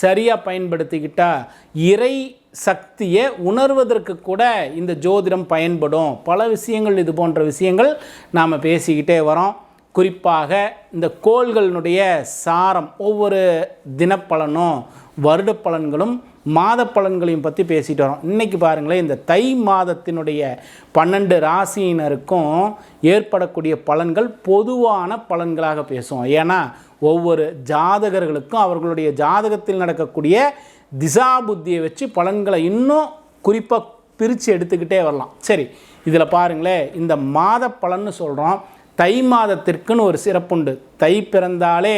சரியாக பயன்படுத்திக்கிட்டா இறை சக்தியை உணர்வதற்கு கூட இந்த ஜோதிடம் பயன்படும். பல விஷயங்கள் இது போன்ற விஷயங்கள் நாம் பேசிக்கிட்டே வரோம். குறிப்பாக இந்த கோள்களினுடைய சாரம் ஒவ்வொரு தினப்பலனும் வருட பலன்களும் மாத பலன்களையும் பற்றி பேசிட்டு வரோம். இன்றைக்கி பாருங்களேன் இந்த தை மாதத்தினுடைய பன்னெண்டு ராசியினருக்கும் ஏற்படக்கூடிய பலன்கள் பொதுவான பலன்களாக பேசுவோம். ஏன்னா ஒவ்வொரு ஜாதகர்களுக்கும் அவர்களுடைய ஜாதகத்தில் நடக்கக்கூடிய திசா புத்தியை வச்சு பலன்களை இன்னும் குறிப்பாக பிரித்து எடுத்துக்கிட்டே வரலாம். சரி இதில் பாருங்களேன் இந்த மாத பலன்னு சொல்கிறோம் தை மாதத்திற்குன்னு ஒரு சிறப்புண்டு. தை பிறந்தாலே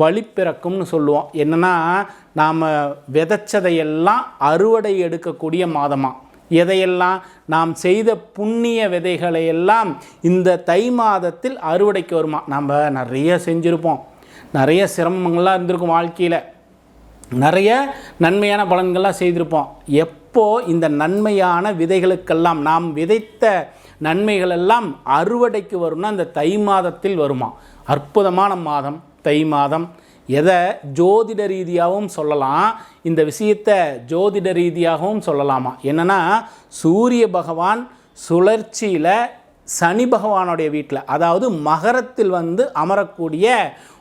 வழி பிறக்கும்னு சொல்லுவோம். என்னென்னா நாம் விதைச்சதையெல்லாம் அறுவடை எடுக்கக்கூடிய மாதமாக எதையெல்லாம்? நாம் செய்த புண்ணிய விதைகளை எல்லாம் இந்த தை மாதத்தில் அறுவடைக்கு வருமா? நம்ம நிறைய செஞ்சுருப்போம். நிறைய சிரமங்கள்லாம் இருந்திருக்கும் வாழ்க்கையில். நிறைய நன்மையான பலன்கள்லாம் செய்திருப்போம். எப்போ இந்த நன்மையான விதைகளுக்கெல்லாம் நாம் விதைத்த நன்மைகள் எல்லாம் அறுவடைக்கு வரும்னா அந்த தை மாதத்தில் வருமா? அற்புதமான மாதம் தை மாதம். எதை ஜோதிட ரீதியாகவும் சொல்லலாம் இந்த விஷயத்தை ஜோதிட ரீதியாகவும் சொல்லலாமா? என்னென்னா சூரிய பகவான் சுழற்சியில் சனி பகவானுடைய வீட்டில் அதாவது மகரத்தில் வந்து அமரக்கூடிய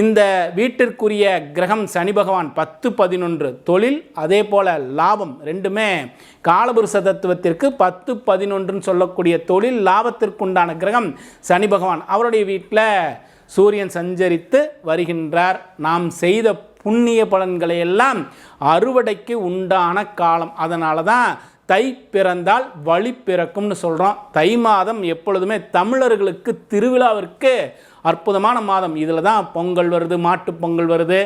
இந்த வீட்டிற்குரிய கிரகம் சனி பகவான் பத்து பதினொன்று தொழில் அதே போல் லாபம் ரெண்டுமே காலபுருஷ தத்துவத்திற்கு பத்து பதினொன்றுன்னு சொல்லக்கூடிய தொழில் லாபத்திற்குண்டான கிரகம் சனி பகவான். அவருடைய வீட்டில் சூரியன் சஞ்சரித்து வருகின்றார். நாம் செய்த புண்ணிய பலன்களை எல்லாம் அறுவடைக்கு உண்டான காலம். அதனால தான் தை பிறந்தால் வழி பிறக்கும்னு சொல்கிறோம் தை மாதம் எப்பொழுதுமே தமிழர்களுக்கு திருவிழாவிற்கு அற்புதமான மாதம். இதில் தான் பொங்கல் வருது மாட்டுப் பொங்கல் வருது.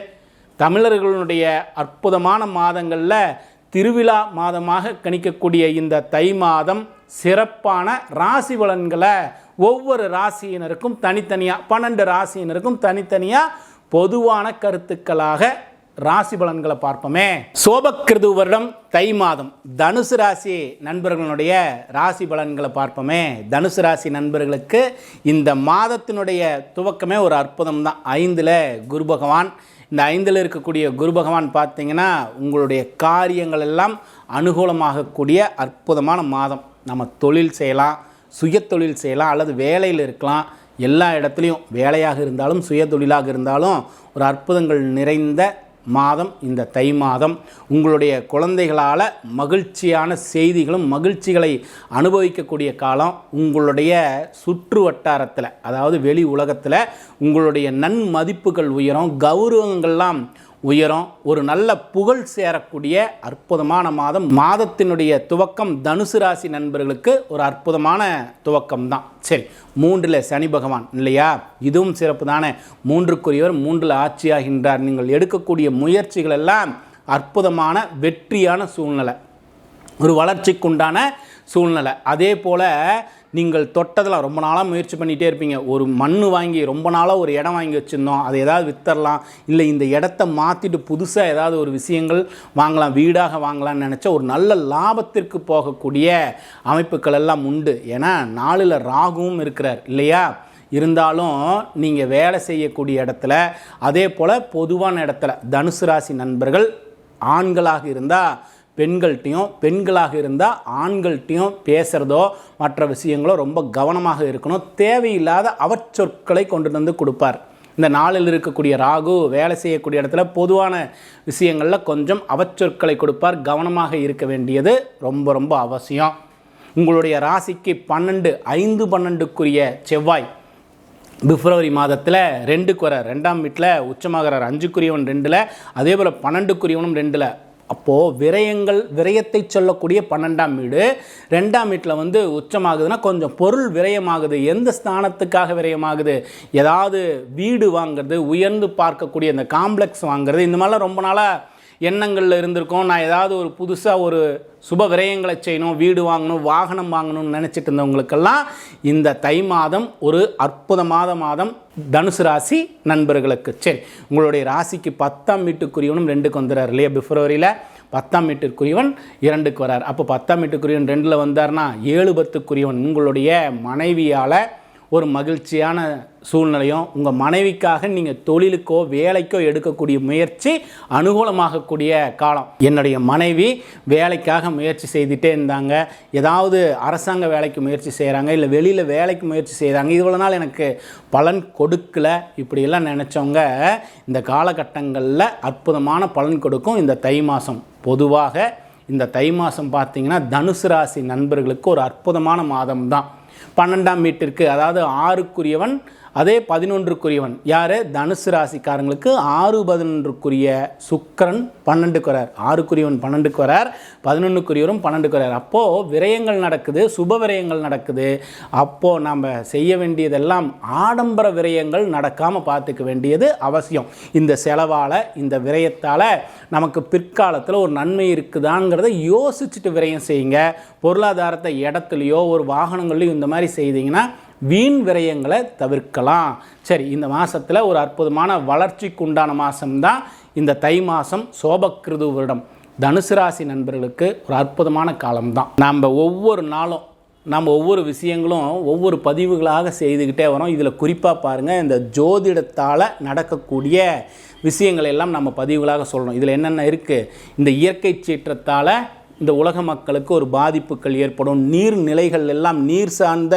தமிழர்களுடைய அற்புதமான மாதங்களில் திருவிழா மாதமாக கணிக்கக்கூடிய இந்த தை மாதம் சிறப்பான ராசி பலன்களை ஒவ்வொரு ராசியினருக்கும் தனித்தனியாக பன்னெண்டு ராசியினருக்கும் தனித்தனியாக பொதுவான கருத்துக்களாக ராசி பலன்களை பார்ப்போமே. சோபக்கிருது வருடம் தை மாதம். தனுசு ராசி நண்பர்களுடைய ராசி பலன்களை பார்ப்போமே. தனுசு ராசி நண்பர்களுக்கு இந்த மாதத்தினுடைய துவக்கமே ஒரு அற்புதம் தான் ஐந்தில் குரு பகவான். இந்த ஐந்தில் இருக்கக்கூடிய குரு பகவான் பார்த்தீங்கன்னா உங்களுடைய காரியங்கள் எல்லாம் அனுகூலமாகக்கூடிய அற்புதமான மாதம். நம்ம தொழில் செய்யலாம் சுய தொழில் செய்யலாம் அல்லது வேலையில் இருக்கலாம். எல்லா இடத்துலையும் வேலையாக இருந்தாலும் சுய தொழிலாக இருந்தாலும் ஒரு அற்புதங்கள் நிறைந்த மாதம் இந்த தை மாதம் உங்களுடைய குழந்தைகளால் மகிழ்ச்சியான செய்திகளும் மகிழ்ச்சிகளை அனுபவிக்கக்கூடிய காலம் உங்களுடைய சுற்று வட்டாரத்தில் அதாவது வெளி உலகத்தில் உங்களுடைய நன்மதிப்புகள் உயரும் கௌரவங்கள்லாம் உயரும் ஒரு நல்ல புகழ் சேரக்கூடிய அற்புதமான மாதம். மாதத்தினுடைய துவக்கம் தனுசு ராசி நண்பர்களுக்கு ஒரு அற்புதமான துவக்கம் தான். சரி மூன்றில் சனி பகவான் இல்லையா? இதுவும் சிறப்பு தானே மூன்றுக்குரியவர் மூன்றில் ஆட்சியாகின்றார். நீங்கள் எடுக்கக்கூடிய முயற்சிகள் எல்லாம் அற்புதமான வெற்றியான சூழ்நிலை. ஒரு வளர்ச்சிக்குண்டான சூழ்நிலை. அதே போல் நீங்கள் தொட்டதில் ரொம்ப நாளாக முயற்சி பண்ணிகிட்டே இருப்பீங்க. ஒரு மண் வாங்கி ரொம்ப நாளாக ஒரு இடம் வாங்கி வச்சுருந்தோம். அதை ஏதாவது வித்தரலாம். இல்லை இந்த இடத்த மாற்றிட்டு புதுசாக ஏதாவது ஒரு விஷயங்கள் வாங்கலாம் வீடாக வாங்கலாம்னு நினச்ச ஒரு நல்ல லாபத்திற்கு போகக்கூடிய அமைப்புகள் எல்லாம் உண்டு. ஏன்னா நாளில் ராகுவும் இருக்கிறார் இல்லையா? இருந்தாலும் நீங்கள் வேலை செய்யக்கூடிய இடத்துல அதே போல் பொதுவான இடத்துல தனுசு ராசி நண்பர்கள் ஆண்களாக இருந்தால் பெண்கள்கிட்டையும் பெண்களாக இருந்தால் ஆண்கள்கிட்டையும் பேசுகிறதோ மற்ற விஷயங்களோ ரொம்ப கவனமாக இருக்கணும். தேவையில்லாத அவச்சொற்களை கொண்டு வந்து கொடுப்பார். இந்த நாளில் இருக்கக்கூடிய ராகு வேலை செய்யக்கூடிய இடத்துல பொதுவான விஷயங்களில் கொஞ்சம் அவச்சொற்களை கொடுப்பார். கவனமாக இருக்க வேண்டியது ரொம்ப ரொம்ப அவசியம். உங்களுடைய ராசிக்கு பன்னெண்டு ஐந்து பன்னெண்டுக்குரிய செவ்வாய். பிப்ரவரி மாதத்தில் ரெண்டுக்கு வர ரெண்டாம் வீட்டில் உச்சமாகிறார். அஞ்சுக்குரியவன் ரெண்டில் அதே போல் பன்னெண்டுக்குரியவனும் ரெண்டில். அப்போது விரயங்கள் விரயத்தை சொல்லக்கூடிய பன்னெண்டாம் வீடு. ரெண்டாம் வீட்டில் வந்து உச்சமாகுதுன்னா கொஞ்சம் பொருள் விரயமாகுது. எந்த ஸ்தானத்துக்காக விரயமாகுது? ஏதாவது வீடு வாங்குறது உயர்ந்து பார்க்கக்கூடிய அந்த காம்ப்ளெக்ஸ் வாங்குறது இந்த மாதிரிலாம் ரொம்ப நாளாக எண்ணங்களில் இருந்திருக்கோம். நான் ஏதாவது ஒரு புதுசாக ஒரு சுப விரயங்களை செய்யணும் வீடு வாங்கணும் வாகனம் வாங்கணும்னு நினச்சிட்டு இருந்தவங்களுக்கெல்லாம் இந்த தை மாதம் ஒரு அற்புதமாத மாதம். தனுசு ராசி நண்பர்களுக்கு. சரி உங்களுடைய ராசிக்கு பத்தாம் வீட்டுக்குரியவனும் ரெண்டுக்கு வந்துடுறார் இல்லையா? பிப்ரவரியில் பத்தாம் வீட்டுக்குரியவன் இரண்டுக்கு வரார். அப்போ பத்தாம் வீட்டுக்குரியவன் ரெண்டில் வந்தார்னா ஏழு பத்துக்குரியவன் உங்களுடைய மனைவியால் ஒரு மகிழ்ச்சியான சூழ்நிலையும் உங்கள் மனைவிக்காக நீங்கள் தொழிலுக்கோ வேலைக்கோ எடுக்கக்கூடிய முயற்சி அனுகூலமாகக்கூடிய காலம். என்னுடைய மனைவி வேலைக்காக முயற்சி செய்துட்டே இருந்தாங்க. ஏதாவது அரசாங்க வேலைக்கு முயற்சி செய்கிறாங்க இல்லை வெளியில் வேலைக்கு முயற்சி செய்கிறாங்க இவ்வளோ நாள் எனக்கு பலன் கொடுக்கல. இப்படியெல்லாம் நினச்சவங்க இந்த காலகட்டங்களில் அற்புதமான பலன் கொடுக்கும் இந்த தை மாதம் பொதுவாக இந்த தை மாதம் பார்த்தீங்கன்னா தனுசு ராசி நண்பர்களுக்கு ஒரு அற்புதமான மாதம் தான் பன்னெண்டாம் வீட்டிற்கு அதாவது ஆறுக்குரியவன் அதே பதினொன்றுக்குரியவன் யார்? தனுசு ராசிக்காரங்களுக்கு ஆறு பதினொன்றுக்குரிய சுக்கரன் பன்னெண்டுக்கு வரார். ஆறுக்குரியவன் பன்னெண்டுக்கு வரார் பதினொன்றுக்குரியவரும் பன்னெண்டுக்கு வரார். அப்போது விரயங்கள் நடக்குது சுப விரயங்கள் நடக்குது. அப்போது நம்ம செய்ய வேண்டியதெல்லாம் ஆடம்பர விரயங்கள் நடக்காமல் பார்த்துக்க வேண்டியது அவசியம். இந்த செலவால் இந்த விரயத்தால் நமக்கு பிற்காலத்தில் ஒரு நன்மை இருக்குதாங்கிறத யோசிச்சுட்டு விரயம் செய்யுங்க. பொருளாதாரத்தை இடத்துலையோ ஒரு வாகனங்கள்லையும் இந்த மாதிரி செய்தீங்கன்னா வீண் விரயங்களை தவிர்க்கலாம். சரி இந்த மாதத்தில் ஒரு அற்புதமான வளர்ச்சிக்கு உண்டான மாதம்தான் இந்த தை மாதம் சோபக்கிருது வருடம். தனுசு ராசி நண்பர்களுக்கு ஒரு அற்புதமான காலம்தான். நம்ம ஒவ்வொரு நாளும் நம்ம ஒவ்வொரு விஷயங்களும் ஒவ்வொரு பதிவுகளாக செய்துக்கிட்டே வரோம். இதில் குறிப்பாக பாருங்கள் இந்த ஜோதிடத்தால் நடக்கக்கூடிய விஷயங்களை எல்லாம் நம்ம பதிவுகளாக சொல்கிறோம் இதில் என்னென்ன இருக்குது இந்த இயற்கை சீற்றத்தால் இந்த உலக மக்களுக்கு ஒரு பாதிப்புகள் ஏற்படும். நீர்நிலைகள் எல்லாம் நீர் சார்ந்த